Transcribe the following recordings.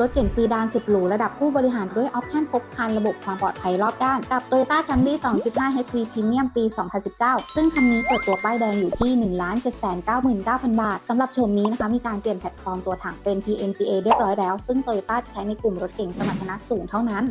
รถเก๋งซีดานสุดหรูระดับผู้บริหารด้วยออปชั่นครบครันระบบความปลอดภัยรอบด้าน กับ Toyota Camry 2.5 HP Premium ปี 2019 ซึ่งคันนี้เปิดตัวป้ายแดงอยู่ที่ 1 7 9 9 0 0 0 บาท สำหรับโฉมนี้นะคะมีการเปลี่ยนแพลตฟอร์มตัวถังเป็น TNGA เรียบร้อยแล้ว ซึ่ง Toyota จะใช้ในกลุ่มรถเก๋งสมรรถนะสูงเท่านั้น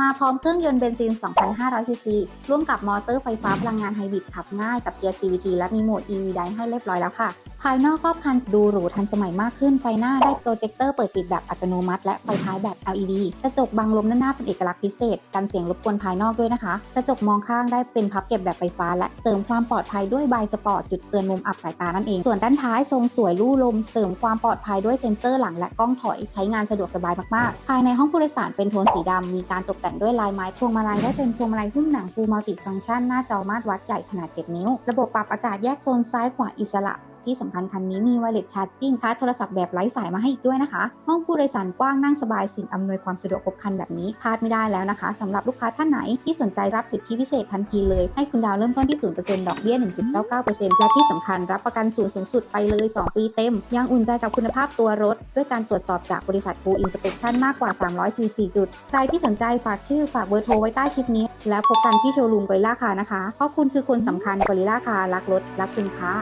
มาพร้อมเครื่องยนต์เบนซิน 2,500 ซีซี ร่วมกับมอเตอร์ไฟฟ้าพลังงานไฮบริดขับง่ายกับเกียร์ CVT และมีโหมด EV ได้ให้เรียบร้อยแล้วค่ะ ภายนอกรอบคันดูหรูทันสมัยมากขึ้น ไฟหน้าได้โปรเจคเตอร์เปิดปิดแบบอัตโนมัติ และไฟท้ายแบบ LED กระจกบังลมด้านหน้าเป็นเอกลักษณ์พิเศษ กันเสียงรบกวนภายนอกด้วยนะคะ กระจกมองข้างได้เป็นพับเก็บแบบไฟฟ้า และเสริมความปลอดภัยด้วยบายสปอร์ตจุดเตือนมุมอับสายตานั่นเอง ส่วนด้านท้ายทรงสวยลู่ลม เสริมความปลอดภัยด้วยเซ็นเซอร์หลังและกล้องถอยใช้งานสะดวกสบายมากๆ ภายในห้องผู้โดยสารเป็นโทนสีดำมีการตกแต่งด้วยลายไม้พวงมาลัยได้เป็นพวงมาลัยหุ้มหนังฟูมัลติฟังก์ชันหน้าจอมาตรวัดใหญ่ขนาด 7 นิ้ว ระบบปรับอากาศแยกโซนซ้ายขวาอิสระ ที่สำคัญคันนี้มีไวเลสชาร์จิ่งชาร์จโทรศัพท์แบบไร้สายมาให้อีกด้วยนะคะ ห้องผู้โดยสารกว้างนั่งสบายสิ่งอำนวยความสะดวกครบครันแบบนี้พลาดไม่ได้แล้วนะคะสำหรับลูกค้าท่านไหนที่สนใจรับสิทธิพิเศษทันทีเลย ให้คุณดาวเริ่มต้นที่ 0%ดอกเบี้ย 1.99%และที่สำคัญรับประกันศูนย์สูงสุดไปเลย 2 ปีเต็ม ยังอุ่นใจกับคุณภาพตัวรถ ด้วยการตรวจสอบจากบริษัท Full Inspection มากกว่า 344 จุด ใครที่สนใจฝากชื่อฝากเบอร์โทรไว้ใต้คลิปนี้ แล้วพบกันที่โชว์รูมกอริล่าคานะคะเพราะคุณคือคนสำคัญกอริล่าคารักรถรักคุณค่ะ